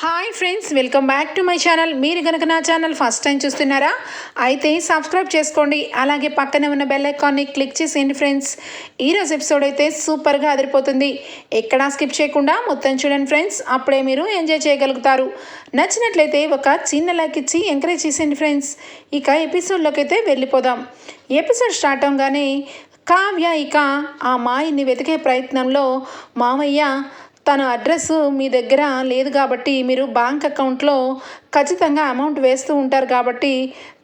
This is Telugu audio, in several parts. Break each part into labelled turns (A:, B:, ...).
A: Hi friends welcome back to my channel. మీరు కనుక నా ఛానల్ ఫస్ట్ టైం చూస్తున్నారా అయితే సబ్స్క్రైబ్ చేసుకోండి. అలాగే పక్కనే ఉన్న బెల్ ఐకాన్ని క్లిక్ చేసేయండి ఫ్రెండ్స్. ఈరోజు ఎపిసోడ్ అయితే సూపర్గా అదిరిపోతుంది. ఎక్కడా స్కిప్ చేయకుండా మొత్తం చూడండి ఫ్రెండ్స్. అప్పుడే మీరు ఎంజాయ్ చేయగలుగుతారు. నచ్చినట్లయితే ఒక చిన్న లైక్ ఇచ్చి ఎంకరేజ్ చేసేయండి ఫ్రెండ్స్. ఇక ఎపిసోడ్లోకి అయితే వెళ్ళిపోదాం. ఎపిసోడ్ స్టార్ట్ అవగానే కావ్య ఇక ఆ మాయని వెతికే ప్రయత్నంలో మామయ్య తన అడ్రస్ మీ దగ్గర లేదు కాబట్టి మీరు బ్యాంక్ అకౌంట్లో ఖచ్చితంగా అమౌంట్ వేస్తూ ఉంటారు కాబట్టి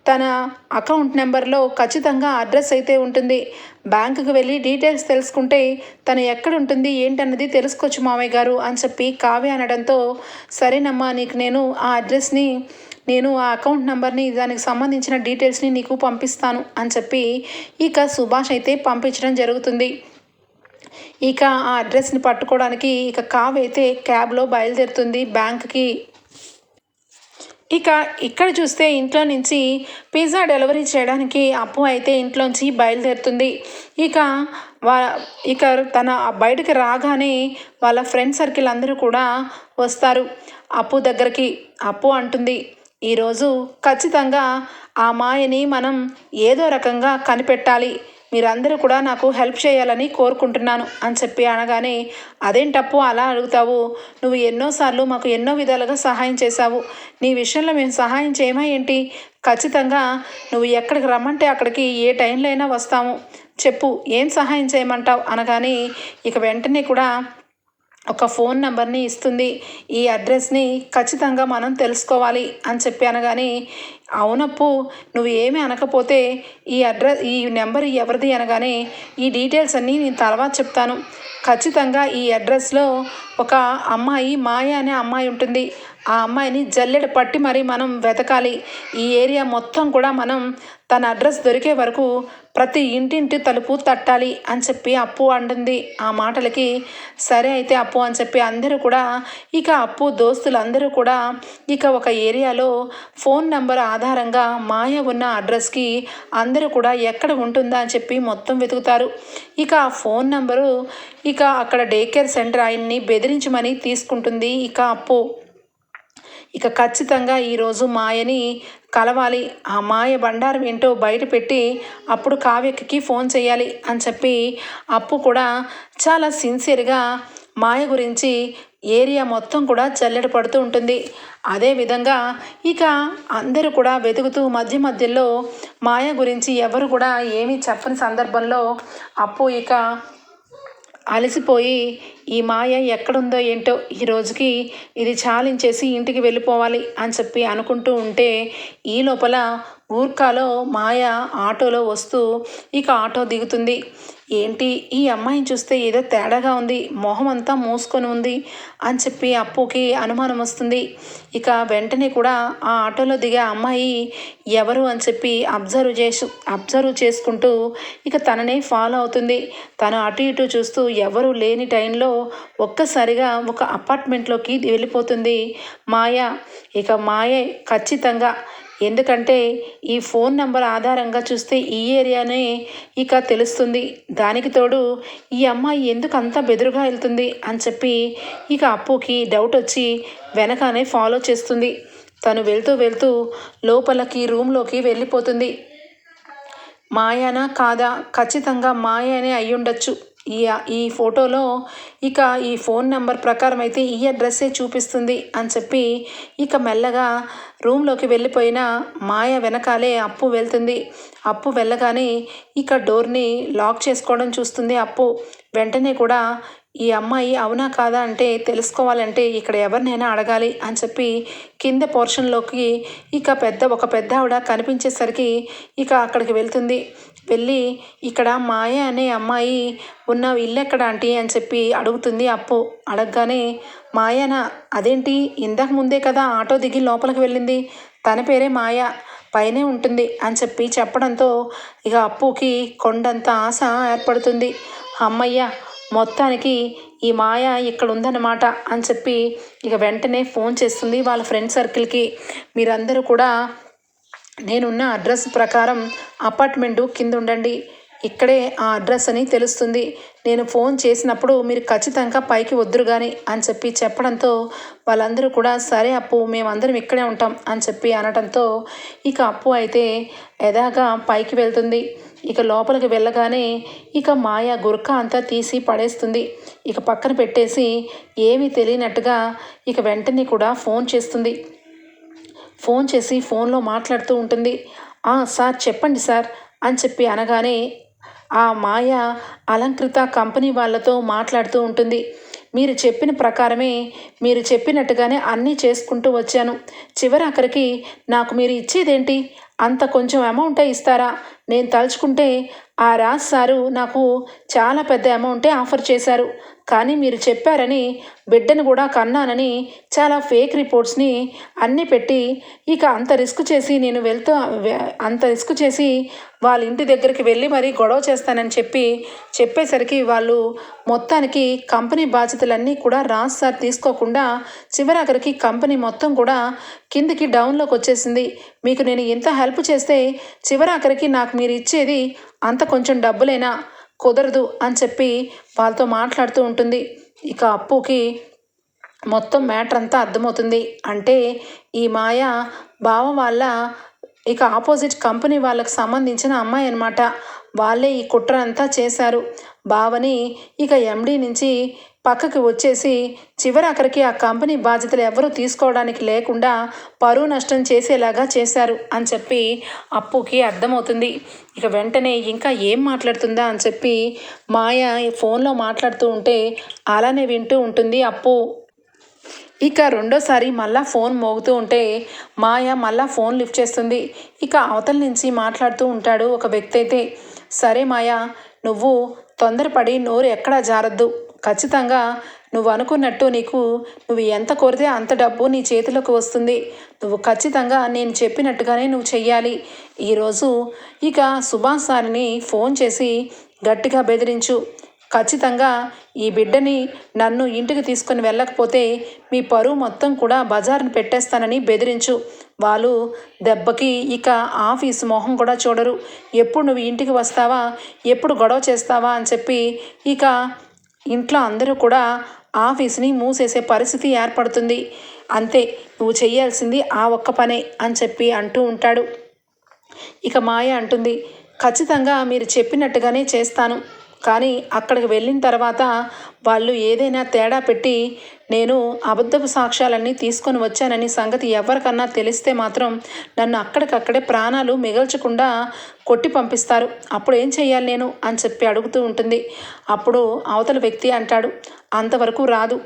A: తన అకౌంట్ నెంబర్లో ఖచ్చితంగా అడ్రస్ అయితే ఉంటుంది. బ్యాంకుకు వెళ్ళి డీటెయిల్స్ తెలుసుకుంటే తను ఎక్కడ ఉంటుంది ఏంటన్నది తెలుసుకోవచ్చు మామయ్య గారు అని చెప్పి కావ్య అనడంతో సరేనమ్మా నీకు నేను ఆ అడ్రస్ని నేను ఆ అకౌంట్ నెంబర్ని దానికి సంబంధించిన డీటెయిల్స్ని నీకు పంపిస్తాను అని చెప్పి ఇక సుభాష్ అయితే పంపించడం జరుగుతుంది. ఇక ఆ అడ్రస్ని పట్టుకోవడానికి ఇక కావ్ అయితే క్యాబ్లో బయలుదేరుతుంది బ్యాంక్కి. ఇక ఇక్కడ చూస్తే ఇంట్లో నుంచి పిజ్జా డెలివరీ చేయడానికి అప్పు అయితే ఇంట్లోంచి బయలుదేరుతుంది. ఇక వా ఇక తన బయటకు రాగానే వాళ్ళ ఫ్రెండ్ సర్కిల్ అందరూ కూడా వస్తారు. అప్పు దగ్గరికి అప్పు అంటుంది. ఈరోజు ఖచ్చితంగా ఆ మాయని మనం ఏదో రకంగా కనిపెట్టాలి. మీరందరూ కూడా నాకు హెల్ప్ చేయాలని కోరుకుంటున్నాను అని చెప్పి అనగానే అదేంటప్పు అలా అడుగుతావు. నువ్వు ఎన్నోసార్లు మాకు ఎన్నో విధాలుగా సహాయం చేశావు. నీ విషయంలో మేము సహాయం చేయమా ఏంటి? ఖచ్చితంగా నువ్వు ఎక్కడికి రమ్మంటే అక్కడికి ఏ టైంలో అయినా వస్తాము. చెప్పు ఏం సహాయం చేయమంటావు? అనగానే ఇక వెంటనే కూడా ఒక ఫోన్ నెంబర్ని ఇస్తుంది. ఈ అడ్రస్ని ఖచ్చితంగా మనం తెలుసుకోవాలి అని చెప్పి అనగానే అవునప్పు నువ్వు ఏమి అనకపోతే ఈ అడ్రస్ ఈ నెంబర్ ఎవరిది? అనగానే ఈ డీటెయిల్స్ అన్నీ నేను తర్వాత చెప్తాను. ఖచ్చితంగా ఈ అడ్రస్లో ఒక అమ్మాయి మాయ అనే అమ్మాయి ఉంటుంది. ఆ అమ్మాయిని జల్లెడ పట్టి మరి మనం వెతకాలి. ఈ ఏరియా మొత్తం కూడా మనం తన అడ్రస్ దొరికే వరకు ప్రతి ఇంటింటి తలుపు తట్టాలి అని చెప్పి అప్పు అంటుంది. ఆ మాటలకి సరే అయితే అప్పు అని చెప్పి అందరూ కూడా ఇక అప్పు దోస్తులు అందరూ కూడా ఇక ఒక ఏరియాలో ఫోన్ నెంబర్ ఆధారంగా మాయ ఉన్న అడ్రస్కి అందరూ కూడా ఎక్కడ ఉంటుందా అని చెప్పి మొత్తం వెతుకుతారు. ఇక ఆ ఫోన్ నెంబరు ఇక అక్కడ డే కేర్ సెంటర్ ఆయన్ని బెదిరించమని తీసుకుంటుంది ఇక అప్పు. ఇక ఖచ్చితంగా ఈరోజు మాయని కలవాలి. ఆ మాయ బండారం ఏంటో బయట పెట్టి అప్పుడు కావ్యకి ఫోన్ చేయాలి అని చెప్పి అప్పు కూడా చాలా సిన్సియర్గా మాయ గురించి ఏరియా మొత్తం కూడా చల్లెడ పడుతూ ఉంటుంది. అదేవిధంగా ఇక అందరూ కూడా వెతుకుతూ మధ్య మధ్యలో మాయ గురించి ఎవరు కూడా ఏమీ చెప్పని సందర్భంలో అప్పు ఇక అలసిపోయి ఈ మాయ ఎక్కడుందో ఏంటో ఈ రోజుకి ఇది చాలించేసి ఇంటికి వెళ్ళిపోవాలి అని చెప్పి అనుకుంటూ ఉంటే ఈ లోపల ఊర్కాలో మాయ ఆటోలో వస్తూ ఇక ఆటో దిగుతుంది. ఏంటి? ఈ అమ్మాయిని చూస్తే ఏదో తేడాగా ఉంది మొహం అంతా మూసుకొని ఉంది అని చెప్పి అప్పుకి అనుమానం వస్తుంది. ఇక వెంటనే కూడా ఆ ఆటోలో దిగే అమ్మాయి ఎవరు అని చెప్పి అబ్జర్వ్ చేసు అబ్జర్వ్ చేసుకుంటూ ఇక తననే ఫాలో అవుతుంది. తను అటు ఇటు చూస్తూ ఎవరు లేని టైంలో ఒక్కసారిగా ఒక అపార్ట్మెంట్లోకి వెళ్ళిపోతుంది మాయ. ఇక మాయ ఖచ్చితంగా. ఎందుకంటే ఈ ఫోన్ నెంబర్ ఆధారంగా చూస్తే ఈ ఏరియానే ఇక తెలుస్తుంది. దానికి తోడు ఈ అమ్మాయి ఎందుకు అంత బెదురుగా వెళ్తుంది అని చెప్పి ఇక అప్పుకి డౌట్ వచ్చి వెనకానే ఫాలో చేస్తుంది. తను వెళ్తూ వెళ్తూ లోపలికి రూమ్లోకి వెళ్ళిపోతుంది. మాయానా కాదా? ఖచ్చితంగా మాయనే అయ్యుండొచ్చు. ఈ ఈ ఫోటోలో ఇక ఈ ఫోన్ నెంబర్ ప్రకారం అయితే ఈ అడ్రస్సే చూపిస్తుంది అని చెప్పి ఇక మెల్లగా రూమ్లోకి వెళ్ళిపోయిన మాయ వెనకాలే అప్పు వెళ్తుంది. అప్పు వెళ్ళగానే ఇక డోర్ని లాక్ చేసుకోవడం చూస్తుంది అప్పు. వెంటనే కూడా ఈ అమ్మాయి అవునా కాదా అంటే తెలుసుకోవాలంటే ఇక్కడ ఎవరినైనా అడగాలి అని చెప్పి కింద పోర్షన్లోకి ఇక పెద్ద ఒక పెద్ద ఆవిడ కనిపించేసరికి ఇక అక్కడికి వెళ్తుంది. వెళ్ళి ఇక్కడ మాయ అనే అమ్మాయి ఉన్న ఇల్లు ఎక్కడ ఆంటీ? అని చెప్పి అడుగుతుంది అప్పు. అడగగానే మాయనా అదేంటి? ఇంతకు ముందే కదా ఆటో దిగి లోపలికి వెళ్ళింది. తన పేరే మాయ. పైనే ఉంటుంది అని చెప్పి చెప్పడంతో ఇక అప్పుకి కొండంత ఆశ ఏర్పడుతుంది. అమ్మయ్య మొత్తానికి ఈ మాయ ఇక్కడ ఉందన్నమాట అని చెప్పి ఇక వెంటనే ఫోన్ చేస్తుంది వాళ్ళ ఫ్రెండ్ సర్కిల్కి. మీరందరూ కూడా నేనున్న అడ్రస్ ప్రకారం అపార్ట్మెంటు కింద ఉండండి ఇక్కడే ఆ అడ్రస్ అని తెలుస్తుంది. నేను ఫోన్ చేసినప్పుడు మీరు ఖచ్చితంగా పైకి వద్దురు కానీ అని చెప్పి చెప్పడంతో వాళ్ళందరూ కూడా సరే అప్పు మేమందరం ఇక్కడే ఉంటాం అని చెప్పి అనడంతో ఇక అప్పు అయితే ఎదాగా పైకి వెళ్తుంది. ఇక లోపలికి వెళ్ళగానే ఇక మాయ గుర్ఖ అంతా తీసి పడేస్తుంది. ఇక పక్కన పెట్టేసి ఏమీ తెలియనట్టుగా ఇక వెంటనే కూడా ఫోన్ చేస్తుంది. ఫోన్ చేసి ఫోన్లో మాట్లాడుతూ ఉంటుంది. "ఆ, సార్ చెప్పండి సార్ అని చెప్పి అనగానే ఆ మాయ అలంకృత కంపెనీ వాళ్ళతో మాట్లాడుతూ ఉంటుంది. మీరు చెప్పిన ప్రకారమే మీరు చెప్పినట్టుగానే అన్నీ చేసుకుంటూ వచ్చాను. చివరి అక్కడికి నాకు మీరు ఇచ్చేదేంటి? అంత కొంచెం అమౌంటే ఇస్తారా? నేను తలుచుకుంటే ఆ రాజ్ సారు నాకు చాలా పెద్ద అమౌంటే ఆఫర్ చేశారు. కానీ మీరు చెప్పారని బిడ్డను కూడా కన్నానని చాలా ఫేక్ రిపోర్ట్స్ని అన్నీ పెట్టి ఇక అంత రిస్క్ చేసి నేను వెళ్తూ అంత రిస్క్ చేసి వాళ్ళ ఇంటి దగ్గరికి వెళ్ళి మరీ గొడవ చేస్తానని చెప్పి చెప్పేసరికి వాళ్ళు మొత్తానికి కంపెనీ బాధ్యతలన్నీ కూడా రాజ్ సార్ తీసుకోకుండా చివరాఖరికి కంపెనీ మొత్తం కూడా కిందికి డౌన్లోకి వచ్చేసింది. మీకు నేను ఎంత హెల్ప్ చేస్తే చివరాఖరికి నాకు మీరు ఇచ్చేది అంత కొంచెం డబ్బులేనా? కుదరదు అని చెప్పి వాళ్ళతో మాట్లాడుతూ ఉంటుంది. ఇక అప్పుకి మొత్తం మ్యాటర్ అంతా అర్థమవుతుంది. అంటే ఈ మాయ బావ వాళ్ళ ఇక ఆపోజిట్ కంపెనీ వాళ్ళకి సంబంధించిన అమ్మాయి అనమాట వాళ్ళే ఈ కుట్ర అంతా చేశారు. బావని ఇక ఎండీ నుంచి పక్కకి వచ్చేసి చివరాఖరికి ఆ కంపెనీ బాధ్యతలు ఎవరూ తీసుకోవడానికి లేకుండా పరువు నష్టం చేసేలాగా చేశారు అని చెప్పి అప్పుకి అర్థమవుతుంది. ఇక వెంటనే ఇంకా ఏం మాట్లాడుతుందా అని చెప్పి మాయ ఫోన్లో మాట్లాడుతూ ఉంటే అలానే వింటూ ఉంటుంది అప్పు. ఇక రెండోసారి మళ్ళా ఫోన్ మోగుతూ ఉంటే మాయ మళ్ళా ఫోన్ లిఫ్ట్ చేస్తుంది. ఇక అవతల నుంచి మాట్లాడుతూ ఉంటాడు ఒక వ్యక్తి అయితే. సరే మాయ నువ్వు తొందరపడి నోరు ఎక్కడా జారద్దు. ఖచ్చితంగా నువ్వు అనుకున్నట్టు నీకు నువ్వు ఎంత కోరితే అంత డబ్బు నీ చేతిలోకి వస్తుంది. నువ్వు ఖచ్చితంగా నేను చెప్పినట్టుగానే నువ్వు చెయ్యాలి. ఈరోజు ఇక సుభాష్ సార్ని ఫోన్ చేసి గట్టిగా బెదిరించు. ఖచ్చితంగా ఈ బిడ్డని నన్ను ఇంటికి తీసుకొని వెళ్ళకపోతే మీ పరువు మొత్తం కూడా బజార్ని పెట్టేస్తానని బెదిరించు. వాళ్ళు దెబ్బకి ఇక ఆఫీసు మొహం కూడా చూడరు. ఎప్పుడు నువ్వు ఇంటికి వస్తావా? ఎప్పుడు గొడవ చేస్తావా? అని చెప్పి ఇక ఇంట్లో అందరూ కూడా ఆఫీస్ని మూసేసే పరిస్థితి ఏర్పడుతుంది. అంతే నువ్వు చేయాల్సింది ఆ ఒక్క పనే అని చెప్పి అంటూ ఉంటాడు. ఇక మాయ అంటుంది ఖచ్చితంగా మీరు చెప్పినట్టుగానే చేస్తాను. కానీ అక్కడికి వెళ్ళిన తర్వాత వాళ్ళు ఏదైనా తేడా పెట్టి నేను అబద్ధపు సాక్ష్యాలన్నీ తీసుకొని వచ్చానని సంగతి ఎవరికన్నా తెలిస్తే మాత్రం నన్ను అక్కడికక్కడే ప్రాణాలు మిగల్చకుండా కొట్టి పంపిస్తారు. అప్పుడు ఏం చెయ్యాలి నేను? అని చెప్పి అడుగుతూ ఉంటుంది. అప్పుడు అవతల వ్యక్తి అంటాడు అంతవరకు రాదు.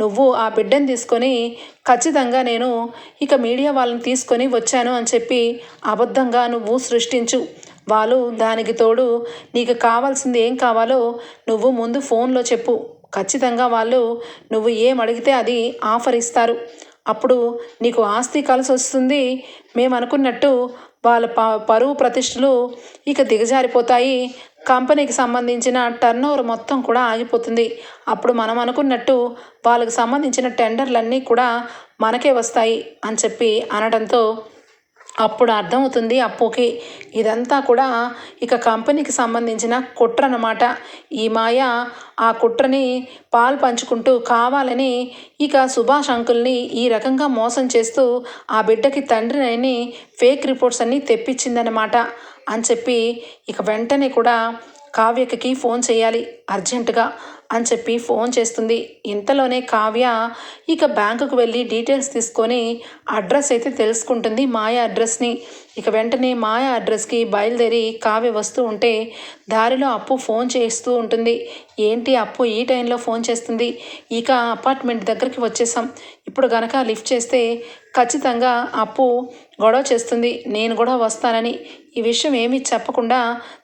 A: నువ్వు ఆ బిడ్డను తీసుకొని ఖచ్చితంగా నేను ఇక మీడియా వాళ్ళని తీసుకొని వచ్చాను అని చెప్పి అబద్ధంగా నువ్వు సృష్టించు. వాళ్ళు దానికి తోడు నీకు కావాల్సింది ఏం కావాలో నువ్వు ముందు ఫోన్లో చెప్పు. ఖచ్చితంగా వాళ్ళు నువ్వు ఏం అడిగితే అది ఆఫర్ ఇస్తారు. అప్పుడు నీకు ఆస్తి కలిసి వస్తుంది. మేము అనుకున్నట్టు వాళ్ళ ప పరువు ప్రతిష్టలు ఇక దిగజారిపోతాయి. కంపెనీకి సంబంధించిన టర్న్ ఓవర్ మొత్తం కూడా ఆగిపోతుంది. అప్పుడు మనం అనుకున్నట్టు వాళ్ళకి సంబంధించిన టెండర్లన్నీ కూడా మనకే వస్తాయి అని చెప్పి అనడంతో అప్పుడు అర్థమవుతుంది అప్పుకి ఇదంతా కూడా ఇక కంపెనీకి సంబంధించిన కుట్ర అనమాట ఈ మాయ ఆ కుట్రని పాలు పంచుకుంటూ కావాలని ఇక సుభాష్ అంకుల్ని ఈ రకంగా మోసం చేస్తూ ఆ బిడ్డకి తండ్రిని ఫేక్ రిపోర్ట్స్ అన్నీ తెప్పించిందనమాట అని చెప్పి ఇక వెంటనే కూడా కావ్యకి ఫోన్ చేయాలి అర్జెంటుగా. అని చెప్పి ఫోన్ చేస్తుంది. ఇంతలోనే కావ్య ఇక బ్యాంకుకు వెళ్ళి డీటెయిల్స్ తీసుకొని అడ్రస్ అయితే తెలుసుకుంటుంది మాయ అడ్రస్ని. ఇక వెంటనే మాయ అడ్రస్కి బయలుదేరి కావ్య వస్తూ ఉంటే దారిలో అప్పు ఫోన్ చేస్తూ ఉంటుంది. ఏంటి అప్పు ఈ టైంలో ఫోన్ చేస్తుంది? ఇక అపార్ట్మెంట్ దగ్గరికి వచ్చేసాం. ఇప్పుడు గనక లిఫ్ట్ చేస్తే ఖచ్చితంగా అప్పు గొడవ చేస్తుంది. నేను కూడా వస్తానని. ఈ విషయం ఏమీ చెప్పకుండా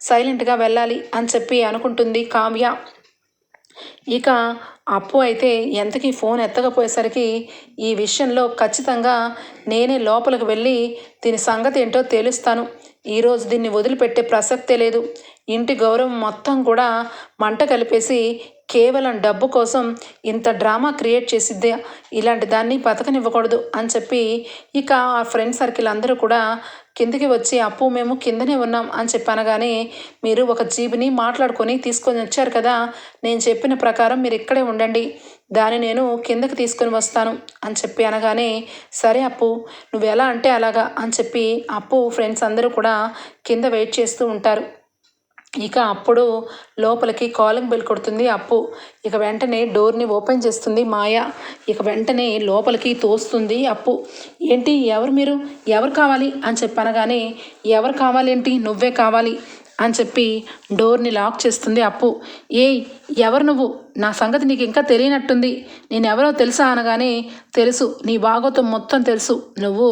A: సైలెంట్గా వెళ్ళాలి అని చెప్పి అనుకుంటుంది కావ్య. ఇక అప్పు అయితే ఎంతకీ ఫోన్ ఎత్తకపోయేసరికి ఈ విషయంలో ఖచ్చితంగా నేనే లోపలికి వెళ్ళి దీని సంగతి ఏంటో తేలుస్తాను. ఈరోజు దీన్ని వదిలిపెట్టే ప్రసక్తే లేదు. ఇంటి గౌరవం మొత్తం కూడా మంట కలిపేసి కేవలం డబ్బు కోసం ఇంత డ్రామా క్రియేట్ చేసిద్దే ఇలాంటి దాన్ని బతకనివ్వకూడదు అని చెప్పి ఇక ఆ ఫ్రెండ్ సర్కిల్ అందరూ కూడా కిందకి వచ్చి అప్పు మేము కిందనే ఉన్నాం అని చెప్పి అనగానే మీరు ఒక జీబుని మాట్లాడుకొని తీసుకొని వచ్చారు కదా నేను చెప్పిన ప్రకారం మీరు ఇక్కడే ఉండండి దాన్ని నేను కిందకి తీసుకొని వస్తాను అని చెప్పి అనగానే సరే అప్పు నువ్వు ఎలా అంటే అలాగా అని చెప్పి అప్పు ఫ్రెండ్స్ అందరూ కూడా కింద వెయిట్ చేస్తూ ఉంటారు. ఇక అప్పుడు లోపలికి కాలింగ్ బెల్ కొడుతుంది. అప్పు. ఇక వెంటనే డోర్ని ఓపెన్ చేస్తుంది మాయ. ఇక వెంటనే లోపలికి తోస్తుంది అప్పు. ఏంటి? ఎవరు మీరు? ఎవరు కావాలి? అని చెప్పి అనగానే ఎవరు కావాలేంటి? నువ్వే కావాలి. అని చెప్పి డోర్ని లాక్ చేస్తుంది అప్పు. ఏయ్ ఎవరు నువ్వు? నా సంగతి నీకు ఇంకా తెలియనట్టుంది. నేను ఎవరో తెలుసా అనగానే తెలుసు. నీ భాగోతం మొత్తం తెలుసు. నువ్వు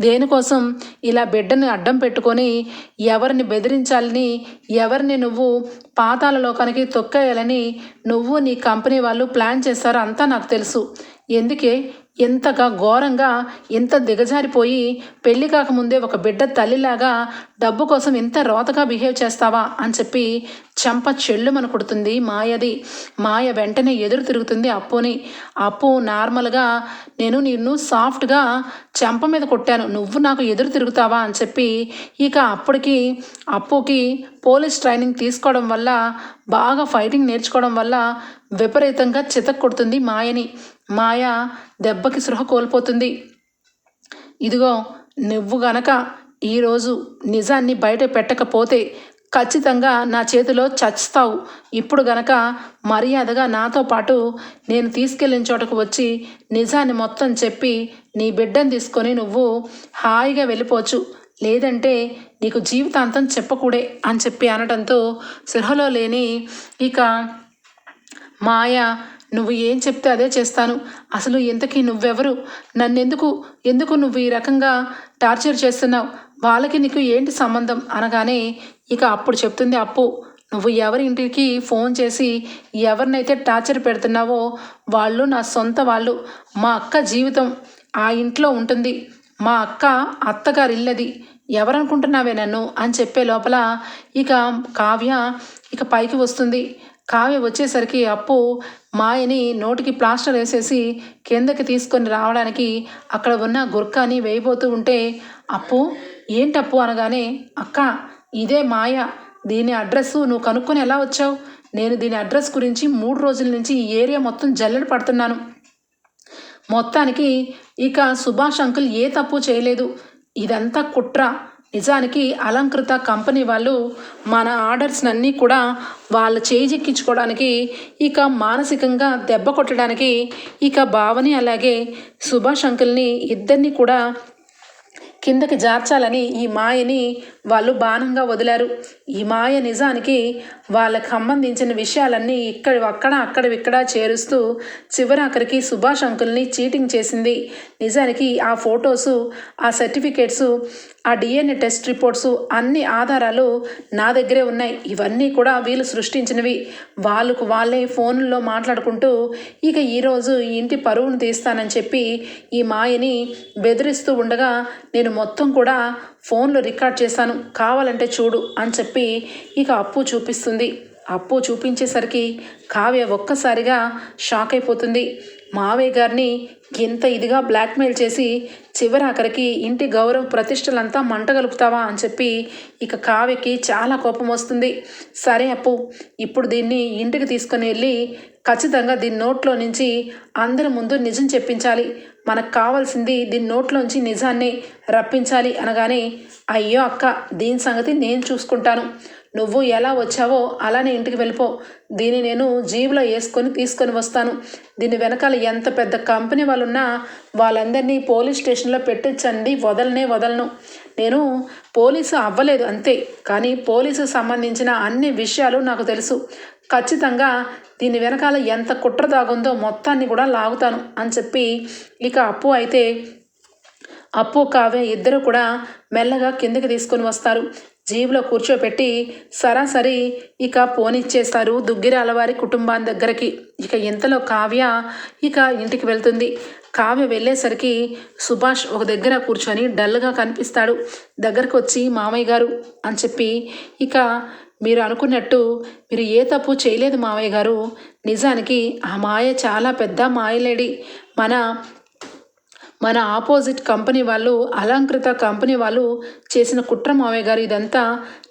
A: దేనికోసం ఇలా బిడ్డని అడ్డం పెట్టుకొని ఎవరిని బెదిరించాలని ఎవరిని నువ్వు పాతాల లోకానికి తొక్కేయాలని నువ్వు నీ కంపెనీ వాళ్ళు ప్లాన్ చేస్తారో అంతా నాకు తెలుసు. ఎందుకే ఎంతగా ఘోరంగా ఎంత దిగజారిపోయి పెళ్ళి కాకముందే ఒక బిడ్డ తల్లిలాగా డబ్బు కోసం ఇంత రోతగా బిహేవ్ చేస్తావా అని చెప్పి చెంప చెల్లుమని కొడుతుంది మాయది. మాయ వెంటనే ఎదురు తిరుగుతుంది అప్పుని. అప్పు నార్మల్గా నేను నిన్ను సాఫ్ట్గా చెంప మీద కొట్టాను. నువ్వు నాకు ఎదురు తిరుగుతావా అని చెప్పి ఇక అప్పటికి అప్పుకి పోలీస్ ట్రైనింగ్ తీసుకోవడం వల్ల బాగా ఫైటింగ్ నేర్చుకోవడం వల్ల విపరీతంగా చితక్ కొడుతుంది మాయని. మాయ దెబ్బకి సృహ కోల్పోతుంది. ఇదిగో నువ్వు గనక ఈరోజు నిజాన్ని బయట పెట్టకపోతే ఖచ్చితంగా నా చేతిలో చచ్చుతావు. ఇప్పుడు గనక మర్యాదగా నాతో పాటు నేను తీసుకెళ్ళిన చోటకు వచ్చి నిజాన్ని మొత్తం చెప్పి నీ బిడ్డను తీసుకొని నువ్వు హాయిగా వెళ్ళిపోవచ్చు. లేదంటే నీకు జీవితాంతం చెప్పకూడే అని చెప్పి అనడంతో సృహలో లేని ఇక మాయా నువ్వు ఏం చెప్తే అదే చేస్తాను. అసలు ఇంతకీ నువ్వెవరు? నన్నెందుకు? ఎందుకు నువ్వు ఈ రకంగా టార్చర్ చేస్తున్నావు? వాళ్ళకి నీకు ఏంటి సంబంధం? అనగానే ఇక అప్పుడు చెప్తుంది అప్పు. నువ్వు ఎవరి ఇంటికి ఫోన్ చేసి ఎవరినైతే టార్చర్ పెడుతున్నావో వాళ్ళు నా సొంత వాళ్ళు. మా అక్క జీవితం ఆ ఇంట్లో ఉంటుంది. మా అక్క అత్తగారి ఇల్లది ఎవరనుకుంటున్నావే నన్ను? అని చెప్పే లోపల ఇక కావ్య ఇక పైకి వస్తుంది. కావ్య వచ్చేసరికి అప్పు మాయని నోటికి ప్లాస్టర్ వేసేసి కిందకి తీసుకొని రావడానికి అక్కడ ఉన్న గుర్కాని వేయబోతూ ఉంటే అప్పు ఏంటప్పు అనగానే అక్క ఇదే మాయ. దీని అడ్రస్ నువ్వు కనుక్కొని ఎలా వచ్చావు? నేను దీని అడ్రస్ గురించి మూడు రోజుల నుంచి ఈ ఏరియా మొత్తం జల్లెడ పడుతున్నాను. మొత్తానికి ఇక సుభాష్ అంకుల్ ఏ తప్పు చేయలేదు. ఇదంతా కుట్ర. నిజానికి అలంకృత కంపెనీ వాళ్ళు మన ఆర్డర్స్ని అన్నీ కూడా వాళ్ళు చేజిక్కించుకోవడానికి ఇక మానసికంగా దెబ్బ కొట్టడానికి ఇక భావని అలాగే సుభాష్ అంకుల్ని ఇద్దరిని కూడా కిందకి జార్చాలని ఈ మాయని వాళ్ళు బాణంగా వదిలారు. ఈ మాయ నిజానికి వాళ్ళకి సంబంధించిన విషయాలన్నీ ఇక్కడ అక్కడ అక్కడ ఇక్కడ చేరుస్తూ చివరాఖరికి సుభాష్ అంకుల్ని చీటింగ్ చేసింది. నిజానికి ఆ ఫొటోస్ ఆ సర్టిఫికేట్స్ ఆ డిఎన్ఏ టెస్ట్ రిపోర్ట్స్ అన్ని ఆధారాలు నా దగ్గరే ఉన్నాయి. ఇవన్నీ కూడా వీళ్ళు సృష్టించినవి. వాళ్ళకు వాళ్ళే ఫోన్లో మాట్లాడుకుంటూ ఇక ఈరోజు ఈ ఇంటి పరువును తీస్తానని చెప్పి ఈ మాయని బెదిరిస్తూ ఉండగా నేను మొత్తం కూడా ఫోన్లో రికార్డ్ చేశాను. కావాలంటే చూడు అని చెప్పి ఇక అప్పు చూపిస్తుంది. అప్పు చూపించేసరికి కావ్య ఒక్కసారిగా షాక్ అయిపోతుంది. మావయ్య గారిని ఎంత ఇదిగా బ్లాక్మెయిల్ చేసి చివరాఖరికి ఇంటి గౌరవ ప్రతిష్టలంతా మంటగలుపుతావా అని చెప్పి ఇక కావ్యకి చాలా కోపం వస్తుంది. సరే అప్పు ఇప్పుడు దీన్ని ఇంటికి తీసుకొని వెళ్ళి ఖచ్చితంగా దీని నోట్లో నుంచి అందరి ముందు నిజం చెప్పించాలి. మనకు కావాల్సింది దీని నోట్లోంచి నిజాన్ని రప్పించాలి అనగానే అయ్యో అక్క దీని సంగతి నేను చూసుకుంటాను. నువ్వు ఎలా వచ్చావో అలానే ఇంటికి వెళ్ళిపో. దీన్ని నేను జీబులో వేసుకొని తీసుకొని వస్తాను. దీని వెనకాల ఎంత పెద్ద కంపెనీ వాళ్ళున్నా వాళ్ళందరినీ పోలీస్ స్టేషన్లో పెట్టించండి వదలనే వదలను. నేను పోలీసు అవ్వలేదు అంతే కానీ పోలీసు సంబంధించిన అన్ని విషయాలు నాకు తెలుసు. ఖచ్చితంగా దీని వెనకాల ఎంత కుట్ర దాగుందో మొత్తాన్ని కూడా లాగుతాను అని చెప్పి ఇక అప్పు అయితే అప్పు కావ్య ఇద్దరు కూడా మెల్లగా కిందకి తీసుకొని వస్తారు. జీబులో కూర్చోపెట్టి సరాసరి ఇక పోనిచ్చేస్తారు దుగ్గిరాల వారి కుటుంబాన్ని దగ్గరికి. ఇక ఇంతలో కావ్య ఇక ఇంటికి వెళ్తుంది. కావ్య వెళ్ళేసరికి సుభాష్ ఒక దగ్గర కూర్చొని డల్గా కనిపిస్తాడు. దగ్గరకు వచ్చి మామయ్య గారు అని చెప్పి ఇక మీరు అనుకున్నట్టు మీరు ఏ తప్పు చేయలేదు మావయ్య గారు. నిజానికి ఆ మాయ చాలా పెద్ద మాయలేడి. మన మన ఆపోజిట్ కంపెనీ వాళ్ళు అలంకృత కంపెనీ వాళ్ళు చేసిన కుట్ర మావయ్య గారు ఇదంతా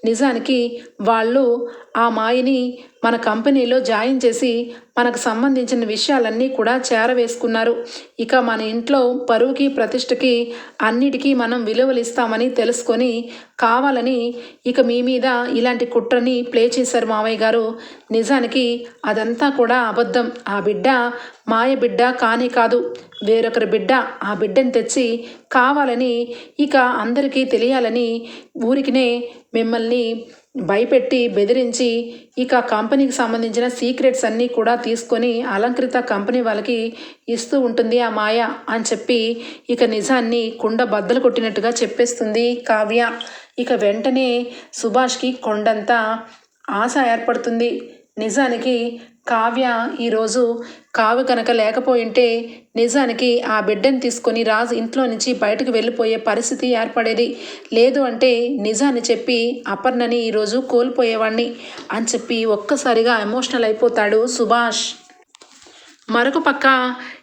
A: నిజానికి వాళ్ళు ఆ మాయని మన కంపెనీలో జాయిన్ చేసి మనకు సంబంధించిన విషయాలన్నీ కూడా చేరవేసుకున్నారు. ఇక మన ఇంట్లో పరువుకి ప్రతిష్టకి అన్నిటికీ మనం విలువలు ఇస్తామని తెలుసుకొని కావాలని ఇక మీ మీద ఇలాంటి కుట్రని ప్లే చేశారు మావయ్య గారు. నిజానికి అదంతా కూడా అబద్ధం. ఆ బిడ్డ మాయ బిడ్డ కానే కాదు. వేరొకరి బిడ్డ ఆ బిడ్డని తెచ్చి కావాలని ఇక అందరికీ తెలియాలని ఊరికినే మిమ్మల్ని భయపెట్టి బెదిరించి ఇక కంపెనీకి సంబంధించిన సీక్రెట్స్ అన్నీ కూడా తీసుకొని అలంకృత కంపెనీ వాళ్ళకి ఇస్తూ ఉంటుంది ఆ మాయ అని చెప్పి ఇక నిజాన్ని కుండ బద్దలు కొట్టినట్టుగా చెప్పేస్తుంది కావ్య. ఇక వెంటనే సుభాష్కి కొండంతా ఆశ ఏర్పడుతుంది. నిజానికి కావ్య ఈరోజు కావ్య కనుక లేకపోయింటే నిజానికి ఆ బిడ్డను తీసుకొని రాజు ఇంట్లో నుంచి బయటకు వెళ్ళిపోయే పరిస్థితి ఏర్పడేది. లేదు అంటే నిజాన్ని చెప్పి అపర్ణని ఈరోజు కోల్పోయేవాడిని అని చెప్పి ఒక్కసారిగా ఎమోషనల్ అయిపోతాడు సుభాష్. మరొక పక్క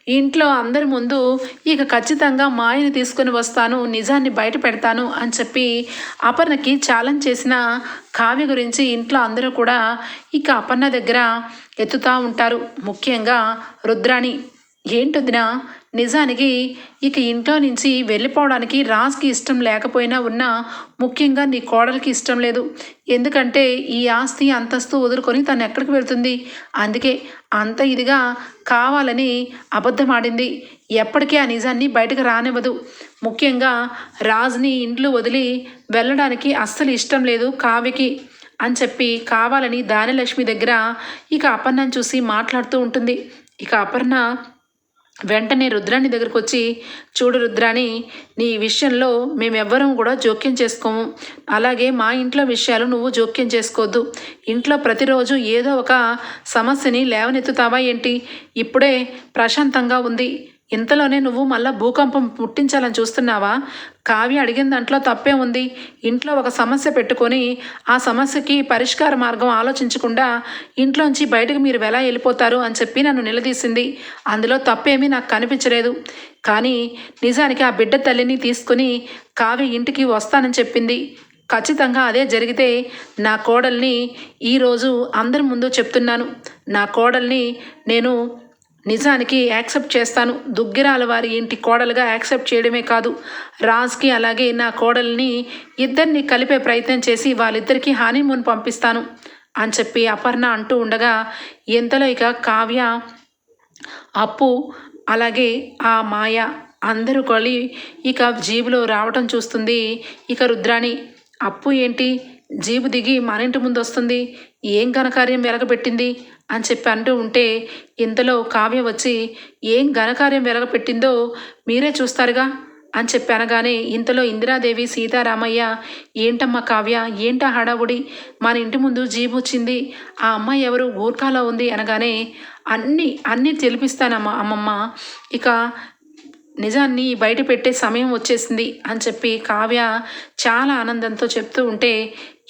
A: ఇంట్లో అందరి ముందు ఇక ఖచ్చితంగా మాయని తీసుకొని వస్తాను నిజాన్ని బయట పెడతాను అని చెప్పి అపర్ణకి ఛాలెంజ్ చేసిన కావ్య గురించి ఇంట్లో అందరూ కూడా ఇక అపర్ణ దగ్గర ఎత్తుతూ ఉంటారు. ముఖ్యంగా రుద్రాణి ఏంటొదినా నిజానికి ఇక ఇంట్లో నుంచి వెళ్ళిపోవడానికి రాజ్కి ఇష్టం లేకపోయినా ఉన్నా ముఖ్యంగా నీ కోడలికి ఇష్టం లేదు. ఎందుకంటే ఈ ఆస్తి అంతస్తు వదులుకొని తను ఎక్కడికి వెళ్తుంది? అందుకే అంత ఇదిగా కావాలని అబద్ధమాడింది. ఎప్పటికీ ఆ నిజాన్ని బయటకు రానివ్వదు. ముఖ్యంగా రాజ్ని ఇండ్లు వదిలి వెళ్ళడానికి అస్సలు ఇష్టం లేదు కావ్యకి అని చెప్పి కావాలని దానిలక్ష్మి దగ్గర ఇక అపర్ణను చూసి మాట్లాడుతూ ఉంటుంది. ఇక అపర్ణ వెంటనే రుద్రాణి దగ్గరకు వచ్చి చూడు రుద్రాణి నీ విషయంలో మేమెవ్వరం కూడా జోక్యం చేసుకోము. అలాగే మా ఇంట్లో విషయాలు నువ్వు జోక్యం చేసుకోవద్దు ఇంట్లో ప్రతిరోజు ఏదో ఒక సమస్యని లేవనెత్తుతావా ఏంటి? ఇప్పుడే ప్రశాంతంగా ఉంది. ఇంతలోనే నువ్వు మళ్ళా భూకంపం పుట్టించాలని చూస్తున్నావా? కావ్య అడిగిన దాంట్లో తప్పే ఉంది. ఇంట్లో ఒక సమస్య పెట్టుకొని ఆ సమస్యకి పరిష్కార మార్గం ఆలోచించకుండా ఇంట్లోంచి బయటకు మీరు ఎలా వెళ్ళిపోతారు అని చెప్పి నన్ను నిలదీసింది. అందులో తప్పేమీ నాకు కనిపించలేదు. కానీ నిజానికి ఆ బిడ్డ తల్లిని తీసుకుని కావ్య ఇంటికి వస్తానని చెప్పింది. ఖచ్చితంగా అదే జరిగితే నా కోడల్ని ఈరోజు అందరి ముందు చెప్తున్నాను. నా కోడల్ని నేను నిజానికి యాక్సెప్ట్ చేస్తాను. దుగ్గిరాల వారి ఇంటి కోడలుగా యాక్సెప్ట్ చేయడమే కాదు. రాజ్కి అలాగే నా కోడల్ని ఇద్దరిని కలిపే ప్రయత్నం చేసి వాళ్ళిద్దరికీ హానీమూన్ పంపిస్తాను అని చెప్పి అపర్ణ అంటూ ఉండగా ఎంతలో ఇక కావ్య అప్పు అలాగే ఆ మాయ అందరూ కొలి ఇక జీబులో రావటం చూస్తుంది. ఇక రుద్రాణి అప్పు ఏంటి? జీబు దిగి మన ఇంటి ముందు వస్తుంది ఏం ఘనకార్యం వెలగబెట్టింది? అని చెప్పి అంటూ ఉంటే ఇంతలో కావ్య వచ్చి ఏం ఘనకార్యం వెలగపెట్టిందో మీరే చూస్తారుగా? అని చెప్పి అనగానే ఇంతలో ఇందిరాదేవి సీతారామయ్య ఏంటమ్మా కావ్య ఏంటా హడావుడి? మన ఇంటి ముందు జీబు వచ్చింది. ఆ అమ్మాయి ఎవరు? ఊర్కాలో ఉంది అనగానే అన్నీ అన్నీ తెలిపిస్తానమ్మా అమ్మమ్మ. ఇక నిజాన్ని బయట పెట్టే సమయం వచ్చేసింది అని చెప్పి కావ్య చాలా ఆనందంతో చెప్తూ ఉంటే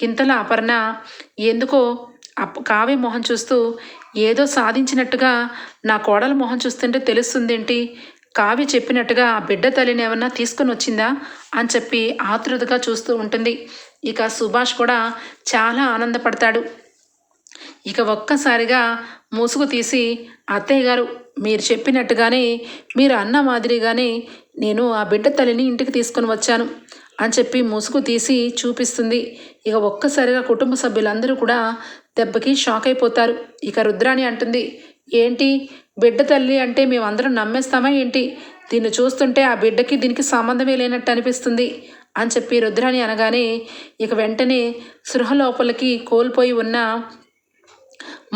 A: ఇంతలో అపర్ణ ఎందుకో అప్ కావ్య మొహం చూస్తూ ఏదో సాధించినట్టుగా నా కోడల మొహం చూస్తుంటే తెలుస్తుందేంటి? కావ్య చెప్పినట్టుగా ఆ బిడ్డ తల్లిని ఏమన్నా తీసుకొని వచ్చిందా? అని చెప్పి ఆతృతగా చూస్తూ ఉంటుంది. ఇక సుభాష్ కూడా చాలా ఆనందపడతాడు. ఇక ఒక్కసారిగా ముసుగు తీసి అత్తయ్య గారు మీరు చెప్పినట్టుగానే మీరు అన్న మాదిరిగానే నేను ఆ బిడ్డ తల్లిని ఇంటికి తీసుకొని వచ్చాను. అని చెప్పి ముసుగు తీసి చూపిస్తుంది. ఇక ఒక్కసారిగా కుటుంబ సభ్యులందరూ కూడా దెబ్బకి షాక్ అయిపోతారు. ఇక రుద్రాణి అంటుంది ఏంటి? బిడ్డ తల్లి అంటే మేమందరం నమ్మేస్తామా ఏంటి? దీన్ని చూస్తుంటే ఆ బిడ్డకి దీనికి సంబంధమే లేనట్టు అనిపిస్తుంది అని చెప్పి రుద్రాణి అనగానే ఇక వెంటనే సృహ లోపలికి కోల్పోయి ఉన్న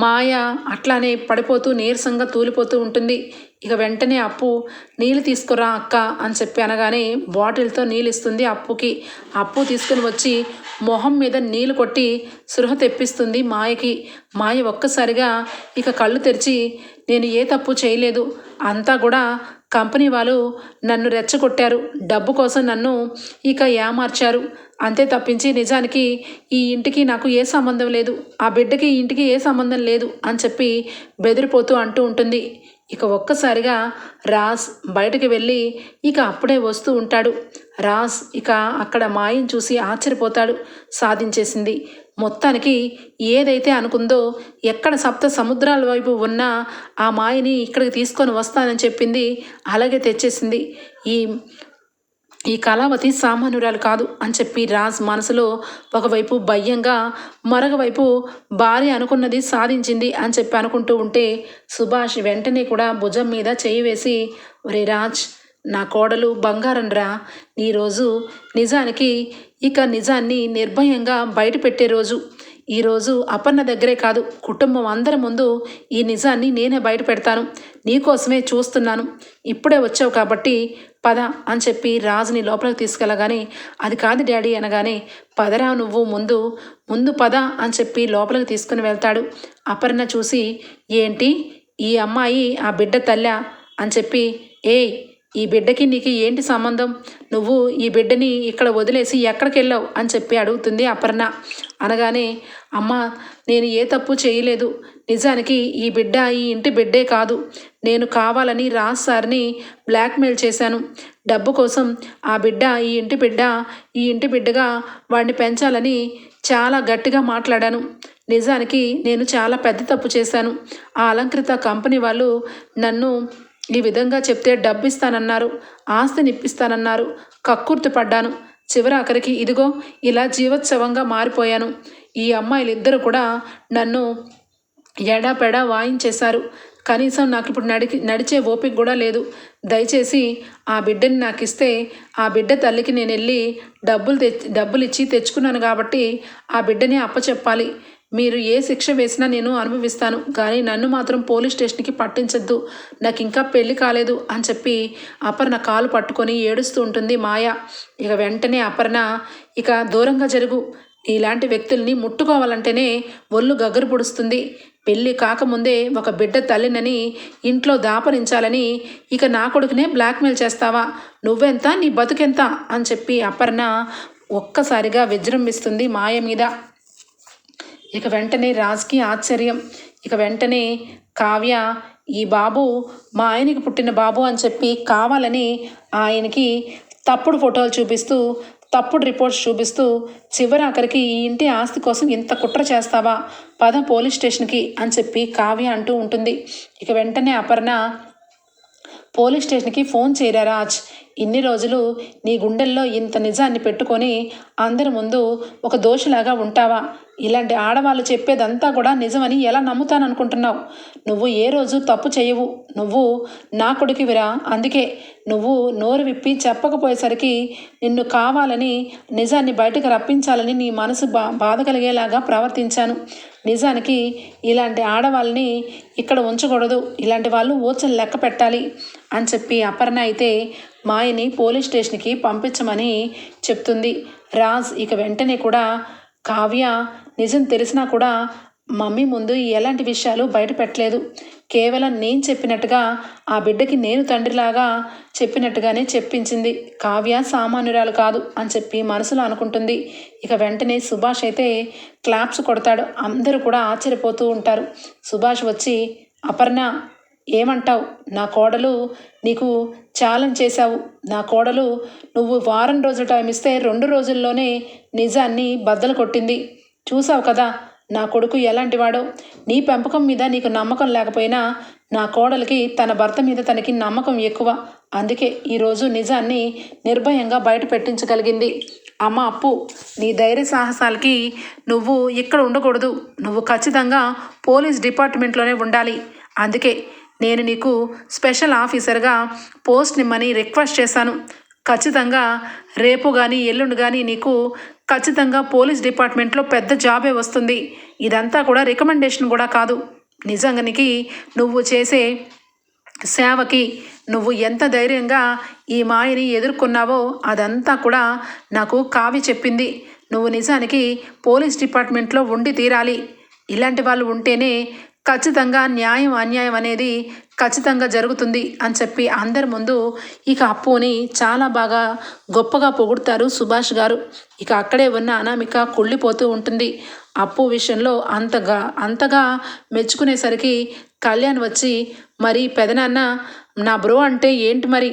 A: మాయ అట్లానే పడిపోతూ నీరసంగా తూలిపోతూ ఉంటుంది. ఇక వెంటనే అప్పు నీళ్ళు తీసుకురా అక్క అని చెప్పి అనగానే బాటిల్తో నీళ్ళు ఇస్తుంది అప్పుకి. అప్పు తీసుకుని వచ్చి మొహం మీద నీళ్ళు కొట్టి సృహ తెప్పిస్తుంది మాయకి. మాయ ఒక్కసారిగా ఇక కళ్ళు తెరిచి నేను ఏ తప్పు చేయలేదు. అంతా కూడా కంపెనీ వాళ్ళు నన్ను రెచ్చగొట్టారు. డబ్బు కోసం నన్ను ఇక ఏమార్చారు. అంతే తప్పించి నిజానికి ఈ ఇంటికి నాకు ఏ సంబంధం లేదు. ఆ బిడ్డకి ఈ ఇంటికి ఏ సంబంధం లేదు అని చెప్పి బెదిరిపోతూ అంటూ ఉంటుంది. ఇక ఒక్కసారిగా రాస్ బయటకు వెళ్ళి ఇక అప్పుడే వస్తూ ఉంటాడు. రాస్ ఇక అక్కడ మాయం చూసి ఆశ్చర్యపోతాడు. సాధించేసింది. మొత్తానికి ఏదైతే అనుకుందో ఎక్కడ సప్త సముద్రాల వైపు ఉన్న ఆ మాయని ఇక్కడికి తీసుకొని వస్తానని చెప్పింది అలాగే తెచ్చేసింది. ఈ ఈ కళావతి సామాన్యురాలు కాదు అని చెప్పి రాజ్ మనసులో ఒకవైపు భయంగా మరొకవైపు భార్య అనుకున్నది సాధించింది అని చెప్పి అనుకుంటూ ఉంటే సుభాష్ వెంటనే కూడా భుజం మీద చేయి వేసి ఒరే రాజ్ నా కోడలు బంగారంరా. నీరోజు నిజానికి ఇక నిజాన్ని నిర్భయంగా బయటపెట్టే రోజు. ఈరోజు అపర్ణ దగ్గరే కాదు కుటుంబం అందరి ముందు ఈ నిజాన్ని నేనే బయట పెడతాను. నీకోసమే చూస్తున్నాను. ఇప్పుడే వచ్చావు కాబట్టి పద అని చెప్పి రాజుని లోపలికి తీసుకెళ్ళగానే అది కాదు డాడీ అనగానే పదరా నువ్వు ముందు ముందు పద అని చెప్పి లోపలికి తీసుకుని వెళ్తాడు. అపర్ణ చూసి ఏంటి? ఈ అమ్మాయి ఆ బిడ్డ తల్లా అని చెప్పి ఏయ్ ఈ బిడ్డకి నీకు ఏంటి సంబంధం? నువ్వు ఈ బిడ్డని ఇక్కడ వదిలేసి ఎక్కడికి వెళ్ళావు అని చెప్పి అడుగుతుంది అపర్ణ. అనగానే అమ్మ నేను ఏ తప్పు చేయలేదు. నిజానికి ఈ బిడ్డ ఈ ఇంటి బిడ్డే కాదు. నేను కావాలని రాజ్ సార్ని బ్లాక్మెయిల్ చేశాను. డబ్బు కోసం ఆ బిడ్డ ఈ ఇంటి బిడ్డ ఈ ఇంటి బిడ్డగా వాడిని పెంచాలని చాలా గట్టిగా మాట్లాడాను. నిజానికి నేను చాలా పెద్ద తప్పు చేశాను. ఆ అలంకృత కంపెనీ వాళ్ళు నన్ను ఈ విధంగా చెప్తే డబ్బు ఇస్తానన్నారు ఆస్తిని ఇప్పిస్తానన్నారు కక్కుర్తి పడ్డాను. చివరి ఆఖరికి ఇదిగో ఇలా జీవోత్సవంగా మారిపోయాను. ఈ అమ్మాయిలిద్దరూ కూడా నన్ను ఎడాపెడా వాయించేశారు. కనీసం నాకు ఇప్పుడు నడికి నడిచే ఓపిక కూడా లేదు. దయచేసి ఆ బిడ్డని నాకు ఇస్తే ఆ బిడ్డ తల్లికి నేను వెళ్ళి డబ్బులు తెచ్చి డబ్బులు ఇచ్చి తెచ్చుకున్నాను కాబట్టి ఆ బిడ్డని అప్పచెప్పాలి. మీరు ఏ శిక్ష వేసినా నేను అనుభవిస్తాను కానీ నన్ను మాత్రం పోలీస్ స్టేషన్కి పట్టించద్దు. నాకు ఇంకా పెళ్ళి కాలేదు అని చెప్పి అపర్ణ కాలు పట్టుకొని ఏడుస్తూ ఉంటుంది మాయ. ఇక వెంటనే అపర్ణ ఇక దూరంగా జరుగు. ఇలాంటి వ్యక్తుల్ని ముట్టుకోవాలంటేనే ఒళ్ళు గగ్గరు పొడుస్తుంది. పెళ్ళి కాకముందే ఒక బిడ్డ తల్లినని ఇంట్లో దాపరించాలని ఇక నా కొడుకునే బ్లాక్మెయిల్ చేస్తావా? నువ్వెంత? నీ బతుకెంత? అని చెప్పి అపర్ణ ఒక్కసారిగా విజృంభిస్తుంది మాయ మీద. ఇక వెంటనే రాజ్కి ఆశ్చర్యం. ఇక వెంటనే కావ్య ఈ బాబు మా ఆయనకి పుట్టిన బాబు అని చెప్పి కావాలని ఆయనకి తప్పుడు ఫోటోలు చూపిస్తూ తప్పుడు రిపోర్ట్స్ చూపిస్తూ చివరి ఆఖరికి ఈ ఇంటి ఆస్తి కోసం ఇంత కుట్ర చేస్తావా? పద పోలీస్ స్టేషన్కి అని చెప్పి కావ్య అంటూ ఉంటుంది. ఇక వెంటనే అపర్ణ పోలీస్ స్టేషన్కి ఫోన్ చేయరా రాజ్. ఇన్ని రోజులు నీ గుండెల్లో ఇంత నిజాన్ని పెట్టుకొని అందరి ముందు ఒక దోషిలాగా ఉంటావా? ఇలాంటి ఆడవాళ్ళు చెప్పేదంతా కూడా నిజమని ఎలా నమ్ముతాననుకుంటున్నావు? నువ్వు ఏ రోజు తప్పు చేయవు. నువ్వు నా కొడుకువిరా. అందుకే నువ్వు నోరు విప్పి చెప్పకపోయేసరికి నిన్ను కావాలని నిజాన్ని బయటకు రప్పించాలని నీ మనసు బా బాధ కలిగేలాగా ప్రవర్తించాను. నిజానికి ఇలాంటి ఆడవాళ్ళని ఇక్కడ ఉంచకూడదు. ఇలాంటి వాళ్ళు ఊచలు లెక్క పెట్టాలి అని చెప్పి అపర్ణ అయితే మాయని పోలీస్ స్టేషన్కి పంపించమని చెప్తుంది. రాజ్ ఇక వెంటనే కూడా కావ్య నిజం తెలిసినా కూడా మమ్మీ ముందు ఎలాంటి విషయాలు బయట పెట్టలేదు. కేవలం నేను చెప్పినట్టుగా ఆ బిడ్డకి నేను తండ్రిలాగా చెప్పినట్టుగానే చెప్పించింది. కావ్య సామాన్యురాలు కాదు అని చెప్పి మనసులో అనుకుంటుంది. ఇక వెంటనే సుభాష్ అయితే క్లాప్స్ కొడతాడు. అందరూ కూడా ఆశ్చర్యపోతూ ఉంటారు. సుభాష్ వచ్చి అపర్ణ ఏమంటావు? నా కోడలు నీకు ఛాలెంజ్ చేశావు. నా కోడలు నువ్వు వారం రోజులు టైం ఇస్తే రెండు రోజుల్లోనే నిజాన్ని బద్దలు కొట్టింది. చూసావు కదా నా కొడుకు ఎలాంటివాడో? నీ పెంపకం మీద నీకు నమ్మకం లేకపోయినా నా కోడలికి తన భర్త మీద తనకి నమ్మకం ఎక్కువ. అందుకే ఈరోజు నిజాన్ని నిర్భయంగా బయట పెట్టించగలిగింది. అమ్మ అప్పు. నీ ధైర్య సాహసాలకి నువ్వు ఇక్కడ ఉండకూడదు. నువ్వు ఖచ్చితంగా పోలీస్ డిపార్ట్మెంట్లోనే ఉండాలి. అందుకే నేను నీకు స్పెషల్ ఆఫీసర్గా పోస్ట్ నిమ్మని రిక్వెస్ట్ చేశాను. ఖచ్చితంగా రేపు కానీ ఎల్లుండి కానీ నీకు ఖచ్చితంగా పోలీస్ డిపార్ట్మెంట్లో పెద్ద జాబే వస్తుంది. ఇదంతా కూడా రికమెండేషన్ కూడా కాదు. నిజంగానికి నువ్వు చేసే సేవకి నువ్వు ఎంత ధైర్యంగా ఈ మాయని ఎదుర్కొన్నావో అదంతా కూడా నాకు కావి చెప్పింది. నువ్వు నిజానికి పోలీస్ డిపార్ట్మెంట్లో ఉండి తీరాలి. ఇలాంటి వాళ్ళు ఉంటేనే ఖచ్చితంగా న్యాయం అన్యాయం అనేది ఖచ్చితంగా జరుగుతుంది అని చెప్పి అందరి ముందు ఇక అప్పుని చాలా బాగా గొప్పగా పొగుడతారు సుభాష్ గారు. ఇక అక్కడే ఉన్న అనామిక కుళ్ళిపోతూ ఉంటుంది. అప్పు విషయంలో అంతగా అంతగా మెచ్చుకునేసరికి కళ్యాణ్ వచ్చి మరి పెదనాన్న నా బ్రో అంటే ఏంటి మరి?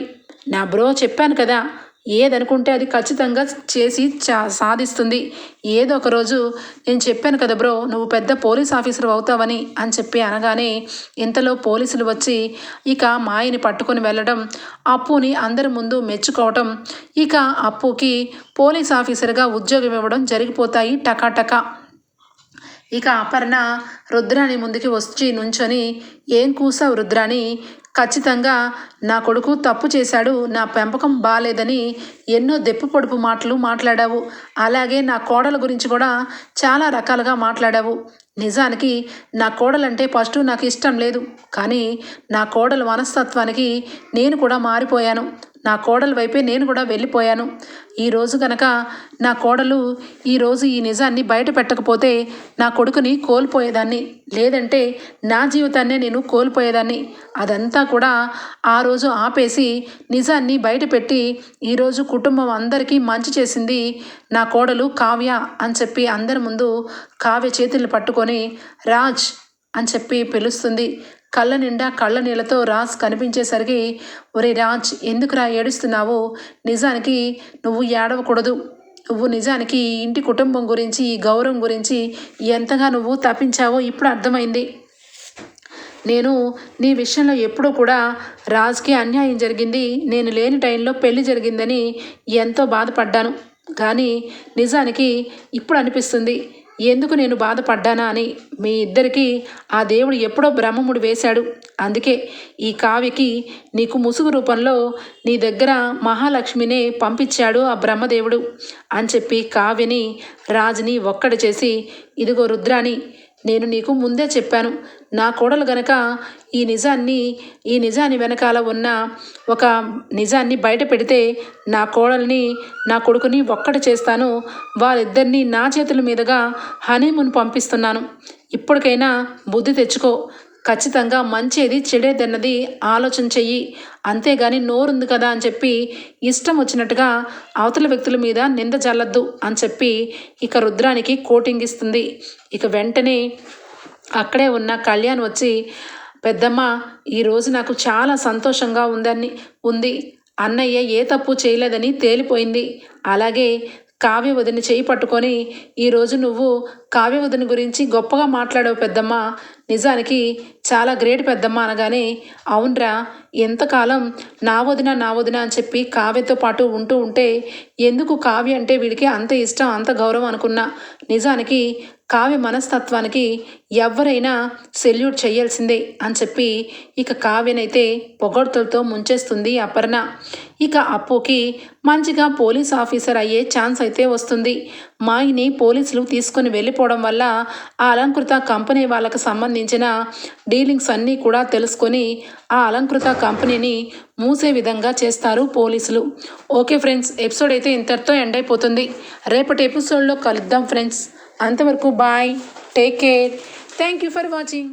A: నా బ్రో చెప్పాను కదా ఏదనుకుంటే అది ఖచ్చితంగా చేసి చా సాధిస్తుంది. ఏదో ఒక రోజు నేను చెప్పాను కదా బ్రో నువ్వు పెద్ద పోలీస్ ఆఫీసర్ అవుతావని అని చెప్పి అనగానే ఇంతలో పోలీసులు వచ్చి ఇక మాయని పట్టుకొని వెళ్ళడం అప్పుని అందరి ముందు మెచ్చుకోవటం ఇక అప్పుకి పోలీస్ ఆఫీసర్గా ఉద్యోగం ఇవ్వడం జరిగిపోతాయి టకాటకా ఇక అపర్ణ రుద్రాని ముందుకి వచ్చి నుంచొని ఏం కూసావు రుద్రాని ఖచ్చితంగా నా కొడుకు తప్పు చేశాడు నా పెంపకం బాగాలేదని ఎన్నో దెప్పు పొడుపు మాటలు మాట్లాడావు. అలాగే నా కోడల గురించి కూడా చాలా రకాలుగా మాట్లాడావు. నిజానికి నా కోడలంటే ఫస్ట్ నాకు ఇష్టం లేదు. కానీ నా కోడల మనస్తత్వానికి నేను కూడా మారిపోయాను. నా కోడల వైపే నేను కూడా వెళ్ళిపోయాను. ఈరోజు కనుక నా కోడలు ఈరోజు ఈ నిజాన్ని బయట పెట్టకపోతే నా కొడుకుని కోల్పోయేదాన్ని. లేదంటే నా జీవితాన్నే నేను కోల్పోయేదాన్ని. అదంతా కూడా ఆ రోజు ఆపేసి నిజాన్ని బయట పెట్టి ఈరోజు కుటుంబం అందరికీ మంచి చేసింది నా కోడలు కావ్య అని చెప్పి అందరి ముందు కావ్య చేతులు పట్టుకొని రాజ్ అని చెప్పి పిలుస్తుంది. కళ్ళ నిండా కళ్ళ నీళ్ళతో రాజ్ కనిపించేసరికి ఒరే రాజ్ ఎందుకురా ఏడుస్తున్నావు? నిజానికి నువ్వు ఏడవకూడదు. నువ్వు నిజానికి ఈ ఇంటి కుటుంబం గురించి ఈ గౌరవం గురించి ఎంతగా నువ్వు తప్పించావో ఇప్పుడు అర్థమైంది. నేను నీ విషయంలో ఎప్పుడూ కూడా రాజ్కి అన్యాయం జరిగింది. నేను లేని టైంలో పెళ్ళి జరిగిందని ఎంతో బాధపడ్డాను. కానీ నిజానికి ఇప్పుడు అనిపిస్తుంది. ఎందుకు నేను బాధపడ్డానా అని మీ ఇద్దరికీ ఆ దేవుడు ఎప్పుడో బ్రహ్మముడు వేశాడు. అందుకే ఈ కావ్యకి నీకు ముసుగు రూపంలో నీ దగ్గర మహాలక్ష్మినే పంపించాడు ఆ బ్రహ్మదేవుడు అని చెప్పి కావ్యని రాజుని ఒక్కడి చేసి ఇదిగో రుద్రాని నేను నీకు ముందే చెప్పాను. నా కోడలు గనక ఈ నిజాన్ని ఈ నిజాన్ని వెనకాల ఉన్న ఒక నిజాన్ని బయట పెడితే నా కోడల్ని నా కొడుకుని ఒక్కటి చేస్తాను. వాళ్ళిద్దరినీ నా చేతుల మీదుగా హనీమూన్ పంపిస్తున్నాను. ఇప్పటికైనా బుద్ధి తెచ్చుకో. ఖచ్చితంగా మంచిది చెడేదన్నది ఆలోచన చెయ్యి. అంతేగాని నోరుంది కదా అని చెప్పి ఇష్టం వచ్చినట్టుగా అవతల వ్యక్తుల మీద నింద జల్లద్దు అని చెప్పి ఇక రుద్రానికి కోటింగ్ ఇస్తుంది. ఇక వెంటనే అక్కడే ఉన్న కళ్యాణ్ వచ్చి పెద్దమ్మ ఈరోజు నాకు చాలా సంతోషంగా ఉందని ఉంది. అన్నయ్య ఏ తప్పు చేయలేదని తేలిపోయింది. అలాగే కావ్య వదిన చేయి పట్టుకొని ఈరోజు నువ్వు కావ్య వదిన గురించి గొప్పగా మాట్లాడావు పెద్దమ్మ. నిజానికి చాలా గ్రేట్ పెద్దమ్మ అనగానే అవునరా ఎంతకాలం నా వదిన నా వదిన అని చెప్పి కావ్యతో పాటు ఉంటూ ఉంటే ఎందుకు కావ్య అంటే వీడికి అంత ఇష్టం అంత గౌరవం అనుకున్నా. నిజానికి కావ్య మనస్తత్వానికి ఎవరైనా సెల్యూట్ చేయాల్సిందే అని చెప్పి ఇక కావ్యనైతే పొగడ్తలతో ముంచేస్తుంది అపర్ణ. ఇక అప్పుకి మంచిగా పోలీస్ ఆఫీసర్ అయ్యే ఛాన్స్ అయితే వస్తుంది. మాయిని పోలీసులు తీసుకొని వెళ్ళిపోవడం వల్ల ఆ అలంకృత కంపెనీ వాళ్ళకి సంబంధించిన డీలింగ్స్ అన్నీ కూడా తెలుసుకొని ఆ అలంకృత కంపెనీని మూసే విధంగా చేస్తారు పోలీసులు. ఓకే ఫ్రెండ్స్ ఎపిసోడ్ అయితే ఇంతటితో ఎండ్ అయిపోతుంది. రేపటి ఎపిసోడ్లో కలుద్దాం ఫ్రెండ్స్. అంతవరకు bye take care. Thank you for watching.